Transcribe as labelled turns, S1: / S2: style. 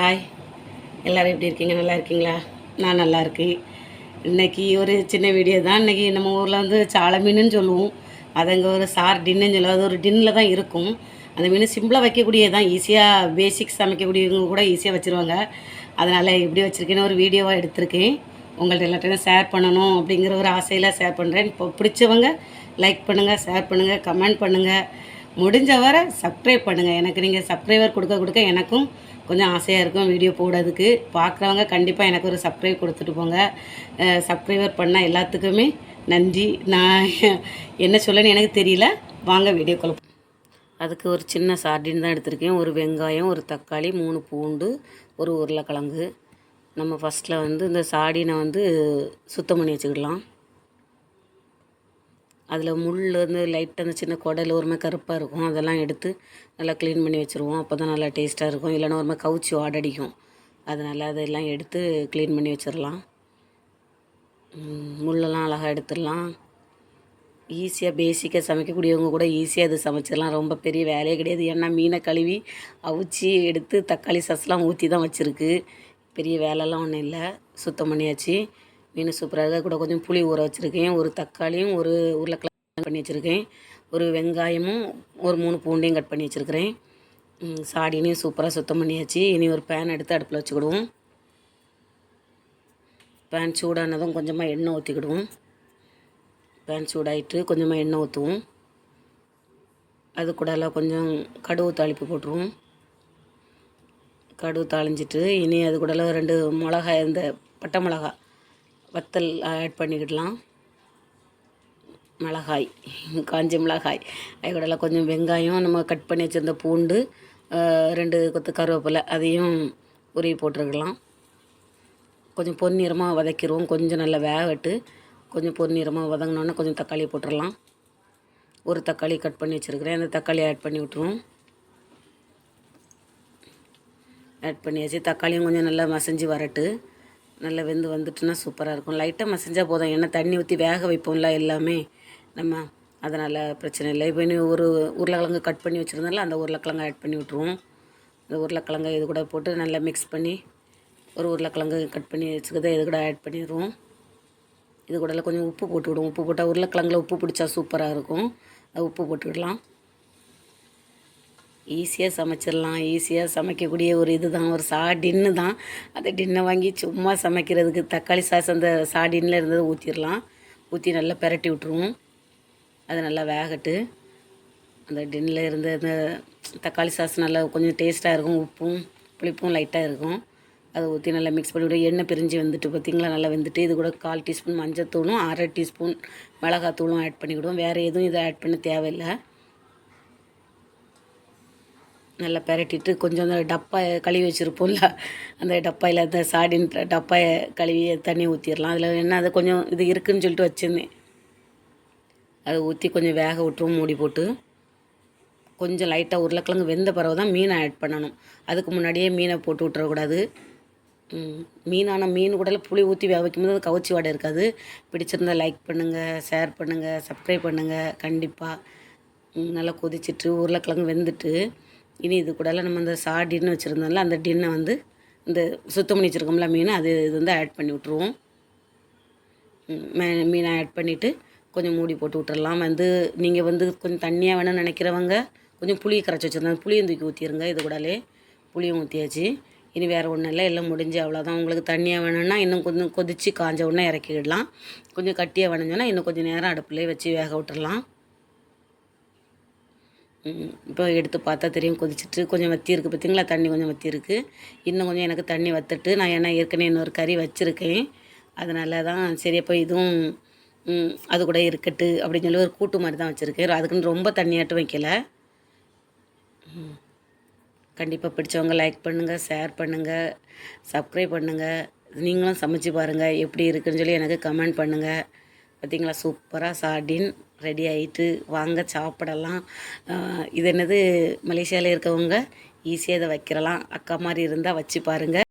S1: hi எல்லோரும் எப்படி இருக்கீங்க நல்லா இருக்கீங்களா நான் நல்லா இருக்கேன் இன்றைக்கி ஒரு சின்ன வீடியோ தான் இன்றைக்கி நம்ம ஊரில் வந்து சாலை மீனுன்னு சொல்லுவோம் அது அங்கே ஒரு சார் டின்னு சொல்லுவோம் அது ஒரு டின்னில் தான் இருக்கும் அந்த மீன் சிம்பிளாக வைக்கக்கூடியது தான் ஈஸியாக பேசிக் சமைக்கக்கூடியவங்க கூட ஈஸியாக வச்சுருவாங்க அதனால் எப்படி வச்சுருக்கேன்னு ஒரு வீடியோவாக எடுத்திருக்கேன் உங்கள்கிட்ட எல்லாத்தையும் ஷேர் பண்ணணும் அப்படிங்கிற ஒரு ஆசையில் ஷேர் பண்ணுறேன் இப்போ பிடிச்சவங்க லைக் பண்ணுங்கள் ஷேர் பண்ணுங்கள் கமெண்ட் பண்ணுங்கள் முடிஞ்ச வர சப்ஸ்கிரைப் பண்ணுங்கள் எனக்கு நீங்கள் சப்ஸ்கிரைபர் கொடுக்க கொடுக்க எனக்கும் கொஞ்சம் ஆசையாக இருக்கும் வீடியோ போடுறதுக்கு பார்க்குறவங்க கண்டிப்பாக எனக்கு ஒரு சப்ஸ்கிரைப் கொடுத்துட்டு போங்க சப்ஸ்கிரைபர் பண்ணால் எல்லாத்துக்குமே நன்றி நான் என்ன சொல்லணும்னு எனக்கு தெரியல வாங்க வீடியோ குழப்பம் அதுக்கு ஒரு சின்ன சார்டின் தான் எடுத்திருக்கேன் ஒரு வெங்காயம் ஒரு தக்காளி மூணு பூண்டு ஒரு உருளைக்கிழங்கு நம்ம ஃபஸ்ட்டில் வந்து இந்த சாடினை வந்து சுத்தம் பண்ணி வச்சுக்கிடலாம் அதில் முள் வந்து லைட்டாக அந்த சின்ன குடல் ஒரு மாதிரி கருப்பாக இருக்கும் அதெல்லாம் எடுத்து நல்லா க்ளீன் பண்ணி வச்சுருவோம் அப்போ தான் நல்லா டேஸ்ட்டாக இருக்கும் இல்லைன்னா ஒரு மாதிரி கவுச்சி ஆடடிக்கும் அதனால் அதெல்லாம் எடுத்து க்ளீன் பண்ணி வச்சிடலாம் முள்ளெல்லாம் அழகாக எடுத்துடலாம் ஈஸியாக பேசிக்காக சமைக்கக்கூடியவங்க கூட ஈஸியாக அது சமைச்சிடலாம் ரொம்ப பெரிய வேலையே கிடையாது ஏன்னா மீனை கழுவி அவிச்சி எடுத்து தக்காளி சாஸ்லாம் ஊற்றி தான் வச்சுருக்கு பெரிய வேலைலாம் ஒன்றும் இல்லை சுத்தம் பண்ணியாச்சு மீன் சூப்பராக இருக்குது கூட கொஞ்சம் புளி ஊற வச்சுருக்கேன் ஒரு தக்காளியும் ஒரு உருளைக்கிழங்கு பண்ணி வச்சுருக்கேன் ஒரு வெங்காயமும் ஒரு மூணு பூண்டையும் கட் பண்ணி வச்சுருக்கிறேன் சாடினையும் சூப்பராக சுத்தம் பண்ணியாச்சு இனி ஒரு பேன் எடுத்து அடுப்பில் வச்சுக்கிடுவோம் பேன் சூடானதும் கொஞ்சமாக எண்ணெய் ஊற்றிக்கிடுவோம் பேன் சூடாயிட்டு கொஞ்சமாக எண்ணெய் ஊற்றுவோம் அது கூடலாம் கொஞ்சம் கடுகு தாளிப்பு போட்டுருவோம் கடுகு தாளிஞ்சிட்டு இனி அது கூடலாம் ரெண்டு மிளகாய் இந்த பட்டை மிளகாய் வத்தல் ஆட் பண்ணிக்கிடலாம் மிளகாய் காஞ்ச மிளகாய் அது கூட கொஞ்சம் வெங்காயம் நம்ம கட் பண்ணி வச்சுருந்த பூண்டு ரெண்டு கொத்து கருவேப்பிலை அதையும் உருவி போட்டுருக்கலாம் கொஞ்சம் பொன்னிறமாக வதக்கிடுவோம் கொஞ்சம் நல்லா வேகட்டு கொஞ்சம் பொன்னிறமாக வதங்கினோன்னே கொஞ்சம் தக்காளி போட்டுடலாம் ஒரு தக்காளி கட் பண்ணி வச்சுருக்கிறேன் அந்த தக்காளி ஆட் பண்ணி விட்ருவோம் ஆட் பண்ணியாச்சு தக்காளியும் கொஞ்சம் நல்லா மசஞ்சு வரட்டு நல்லா வெந்து வந்துட்டுனா சூப்பராக இருக்கும் லைட்டாக மசிஞ்சால் போதும் ஏன்னா தண்ணி ஊற்றி வேக வைப்போம்ல எல்லாமே நம்ம அதனால் பிரச்சனை இல்லை இப்போ இனி ஒரு உருளைக்கிழங்கு கட் பண்ணி வச்சுருந்தால அந்த உருளைக்கிழங்கு ஆட் பண்ணி விட்ருவோம் அந்த உருளைக்கிழங்கு இது கூட போட்டு நல்லா மிக்ஸ் பண்ணி ஒரு உருளைக்கிழங்கு கட் பண்ணி வச்சுக்கிறத இது கூட ஆட் பண்ணிடுவோம் இது கூட கொஞ்சம் உப்பு போட்டு விடுவோம் உப்பு போட்டால் உருளைக்கிழங்குல உப்பு பிடிச்சா சூப்பராக இருக்கும் அது உப்பு போட்டுவிடலாம் ஈஸியாக சமைச்சிடலாம் ஈஸியாக சமைக்கக்கூடிய ஒரு இது தான் ஒரு சா டின்னு தான் அந்த டின்னை வாங்கி சும்மா சமைக்கிறதுக்கு தக்காளி சாஸ் அந்த சா டின்ல இருந்தது ஊற்றிடலாம் ஊற்றி நல்லா பெரட்டி விட்ருவோம் அது நல்லா வேகட்டு அந்த டின்னில் இருந்த அந்த தக்காளி சாஸ் நல்லா கொஞ்சம் டேஸ்ட்டாக இருக்கும் உப்பும் புளிப்பும் லைட்டாக இருக்கும் அதை ஊற்றி நல்லா மிக்ஸ் விட எண்ணெய் பிரிஞ்சு வந்துட்டு பார்த்திங்களா நல்லா வெந்துட்டு இது கூட கால் டீஸ்பூன் மஞ்சத்தூளும் அரை டீஸ்பூன் மிளகாத்தூளும் ஆட் பண்ணிவிடுவோம் வேறு எதுவும் இதை ஆட் பண்ண தேவையில்லை நல்லா பெரட்டிட்டு கொஞ்சம் டப்பா கழுவி வச்சுருப்போம்ல அந்த டப்பாயில் அந்த சாடின் டப்பாயை கழுவி தண்ணி ஊற்றிடலாம் அதில் என்ன அது கொஞ்சம் இது இருக்குதுன்னு சொல்லிட்டு வச்சுருந்தேன் அதை ஊற்றி கொஞ்சம் வேக விட்டுருவோம் மூடி போட்டு கொஞ்சம் லைட்டாக உருளைக்கிழங்கு வெந்த பிறகு தான் மீனை ஆட் பண்ணணும் அதுக்கு முன்னாடியே மீனை போட்டு விட்டுறக்கூடாது மீனான மீன் கூட புளி ஊற்றி வேக வைக்கும்போது அது கவுச்சி வாடை இருக்காது பிடிச்சிருந்தால் லைக் பண்ணுங்கள் ஷேர் பண்ணுங்கள் சப்ஸ்கிரைப் பண்ணுங்கள் கண்டிப்பாக நல்லா கொதிச்சிட்டு உருளைக்கிழங்கு வெந்துட்டு இனி இது கூடலாம் நம்ம இந்த சா டின்னு வச்சுருந்தோம்ல அந்த டின்னை வந்து இந்த சுத்தம் பண்ணி வச்சுருக்கோம்ல மீன் அது இது வந்து ஆட் பண்ணி விட்ருவோம் மீனை ஆட் பண்ணிவிட்டு கொஞ்சம் மூடி போட்டு விட்றலாம் வந்து நீங்கள் வந்து கொஞ்சம் தண்ணியாக வேணும்னு நினைக்கிறவங்க கொஞ்சம் புளி கரைச்சி வச்சுருந்தாங்க புளியும் தூக்கி ஊற்றிடுங்க இது கூடலே புளியும் ஊற்றியாச்சு இனி வேறு ஒன்றும் இல்லை எல்லாம் முடிஞ்சு அவ்வளோதான் உங்களுக்கு தண்ணியாக வேணும்னா இன்னும் கொஞ்சம் கொதித்து காஞ்ச உடனே இறக்கிடலாம் கொஞ்சம் கட்டியாக வேணுஞ்சோன்னா இன்னும் கொஞ்சம் நேரம் அடுப்புலேயே வச்சு வேக விட்டுடலாம் இப்போ எடுத்து பார்த்தா தெரியும் கொதிச்சுட்டு கொஞ்சம் வத்தி இருக்குது பார்த்திங்களா தண்ணி கொஞ்சம் வத்தி இருக்குது இன்னும் கொஞ்சம் எனக்கு தண்ணி வத்துட்டு நான் என்ன ஏற்கனவே இன்னொரு கறி வச்சுருக்கேன் அதனால தான் சரி அப்போ இதுவும் அது கூட இருக்கட்டு அப்படின்னு சொல்லி ஒரு கூட்டு மாதிரி தான் வச்சுருக்கேன் அதுக்குன்னு ரொம்ப தண்ணியாட்டு வைக்கல கண்டிப்பாக பிடிச்சவங்க லைக் பண்ணுங்கள் ஷேர் பண்ணுங்கள் சப்ஸ்கிரைப் பண்ணுங்கள் நீங்களும் சமைச்சு பாருங்கள் எப்படி இருக்குதுன்னு சொல்லி எனக்கு கமெண்ட் பண்ணுங்கள் பார்த்திங்களா சூப்பராக சாடின் ரெடி ஆகிட்டு வாங்க சாப்பிடலாம் இது என்னது மலேசியாவில் இருக்கவங்க ஈஸியாக இதை வைக்கிறலாம் அக்கா மாதிரி இருந்தால் வச்சு பாருங்கள்